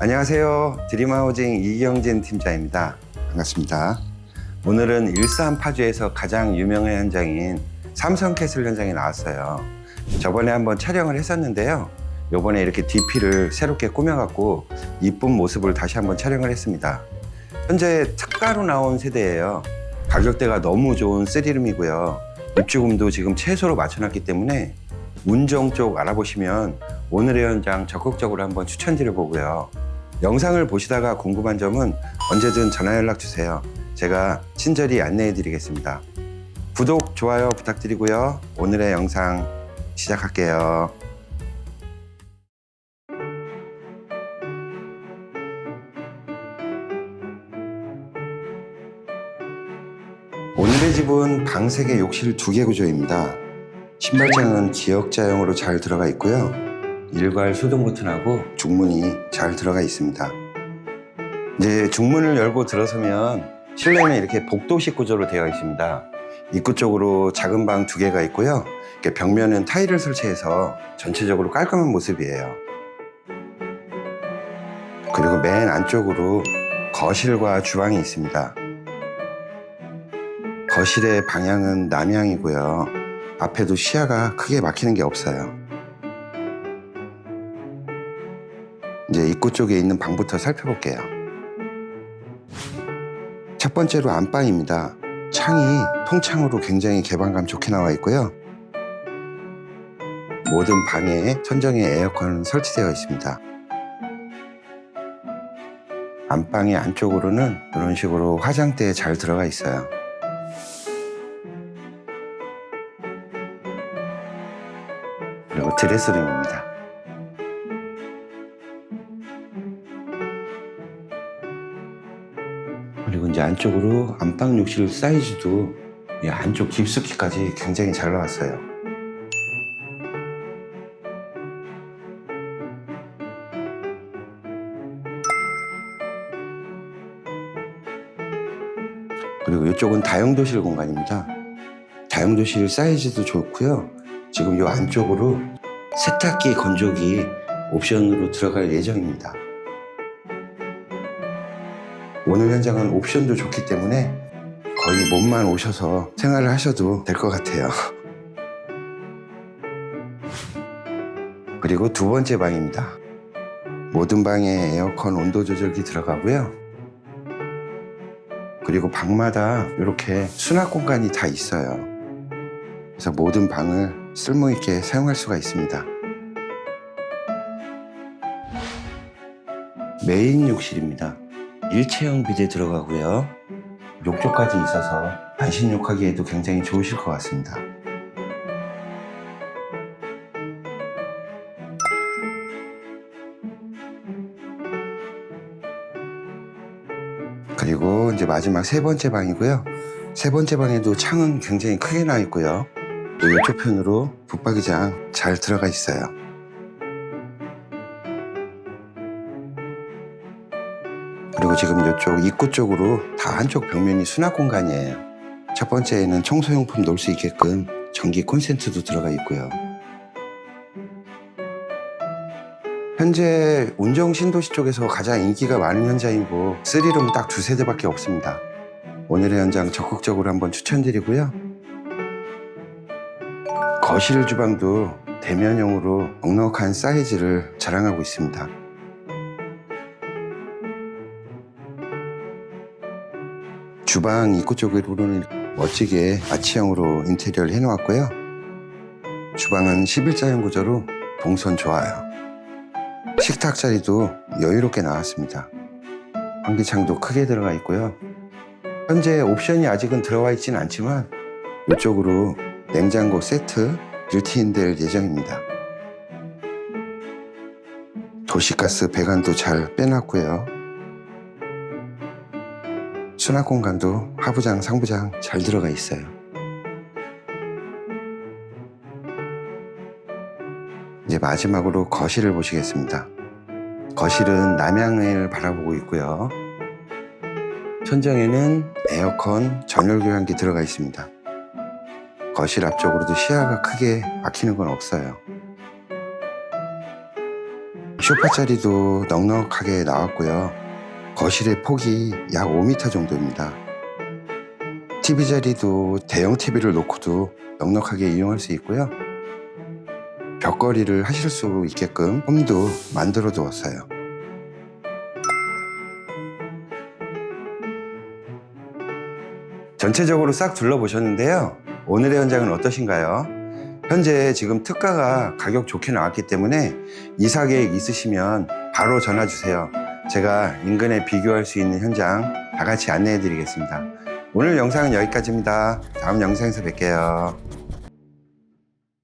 안녕하세요. 드림하우징 이경진 팀장입니다. 반갑습니다. 오늘은 일산 파주에서 가장 유명한 현장인 삼성캐슬 현장에 나왔어요. 저번에 한번 촬영을 했었는데요. 요번에 이렇게 DP를 새롭게 꾸며갖고 이쁜 모습을 다시 한번 촬영을 했습니다. 현재 특가로 나온 세대예요. 가격대가 너무 좋은 쓰리룸이고요. 입주금도 지금 최소로 맞춰놨기 때문에 운정 쪽 알아보시면 오늘의 현장 적극적으로 한번 추천드려 보고요. 영상을 보시다가 궁금한 점은 언제든 전화 연락 주세요. 제가 친절히 안내해 드리겠습니다. 구독, 좋아요 부탁드리고요. 오늘의 영상 시작할게요. 오늘의 집은 방 3개, 욕실 2개 구조입니다. 신발장은 기역자형으로 잘 들어가 있고요. 일괄 수동 버튼하고 중문이 잘 들어가 있습니다. 이제 중문을 열고 들어서면 실내는 이렇게 복도식 구조로 되어 있습니다. 입구 쪽으로 작은 방 두 개가 있고요. 벽면은 타일을 설치해서 전체적으로 깔끔한 모습이에요. 그리고 맨 안쪽으로 거실과 주방이 있습니다. 거실의 방향은 남향이고요. 앞에도 시야가 크게 막히는 게 없어요. 이제 입구 쪽에 있는 방부터 살펴볼게요. 첫 번째로 안방입니다. 창이 통창으로 굉장히 개방감 좋게 나와 있고요. 모든 방에 천정에 에어컨은 설치되어 있습니다. 안방의 안쪽으로는 이런 식으로 화장대에 잘 들어가 있어요. 드레스룸입니다. 그리고 이제 안쪽으로 안방 욕실 사이즈도 이 안쪽 깊숙이까지 굉장히 잘 나왔어요. 그리고 이쪽은 다용도실 공간입니다. 다용도실 사이즈도 좋고요. 지금 이 안쪽으로 세탁기, 건조기 옵션으로 들어갈 예정입니다. 오늘 현장은 옵션도 좋기 때문에 거의 몸만 오셔서 생활을 하셔도 될 것 같아요. 그리고 두 번째 방입니다. 모든 방에 에어컨 온도 조절기 들어가고요. 그리고 방마다 이렇게 수납 공간이 다 있어요. 그래서 모든 방을 쓸모 있게 사용할 수가 있습니다. 메인 욕실입니다. 일체형 비대 들어가고요. 욕조까지 있어서 반신욕하기에도 굉장히 좋으실 것 같습니다. 그리고 이제 마지막 세 번째 방이고요. 세 번째 방에도 창은 굉장히 크게 나 있고요. 또 이쪽편으로 붙박이장 잘 들어가 있어요. 그리고 지금 이쪽 입구 쪽으로 다 한쪽 벽면이 수납 공간이에요. 첫 번째에는 청소용품 놓을 수 있게끔 전기 콘센트도 들어가 있고요. 현재 운정 신도시 쪽에서 가장 인기가 많은 현장이고 쓰리룸 딱 두 세대밖에 없습니다. 오늘의 현장 적극적으로 한번 추천드리고요. 거실 주방도 대면형으로 넉넉한 사이즈를 자랑하고 있습니다. 주방 입구 쪽으로는 멋지게 아치형으로 인테리어를 해놓았고요. 주방은 11자형 구조로 동선 좋아요. 식탁 자리도 여유롭게 나왔습니다. 환기창도 크게 들어가 있고요. 현재 옵션이 아직은 들어와 있진 않지만 이쪽으로 냉장고 세트 빌트인 될 예정입니다. 도시가스 배관도 잘 빼놨고요. 수납 공간도 하부장, 상부장 잘 들어가 있어요. 이제 마지막으로 거실을 보시겠습니다. 거실은 남향을 바라보고 있고요. 천장에는 에어컨, 전열 교환기 들어가 있습니다. 거실 앞쪽으로도 시야가 크게 막히는 건 없어요. 소파 자리도 넉넉하게 나왔고요. 거실의 폭이 약 5m 정도입니다. TV 자리도 대형 TV를 놓고도 넉넉하게 이용할 수 있고요. 벽걸이를 하실 수 있게끔 홈도 만들어 두었어요. 전체적으로 싹 둘러보셨는데요. 오늘의 현장은 어떠신가요? 현재 지금 특가가 가격 좋게 나왔기 때문에 이사 계획 있으시면 바로 전화 주세요. 제가 인근에 비교할 수 있는 현장 다 같이 안내해 드리겠습니다. 오늘 영상은 여기까지입니다. 다음 영상에서 뵐게요.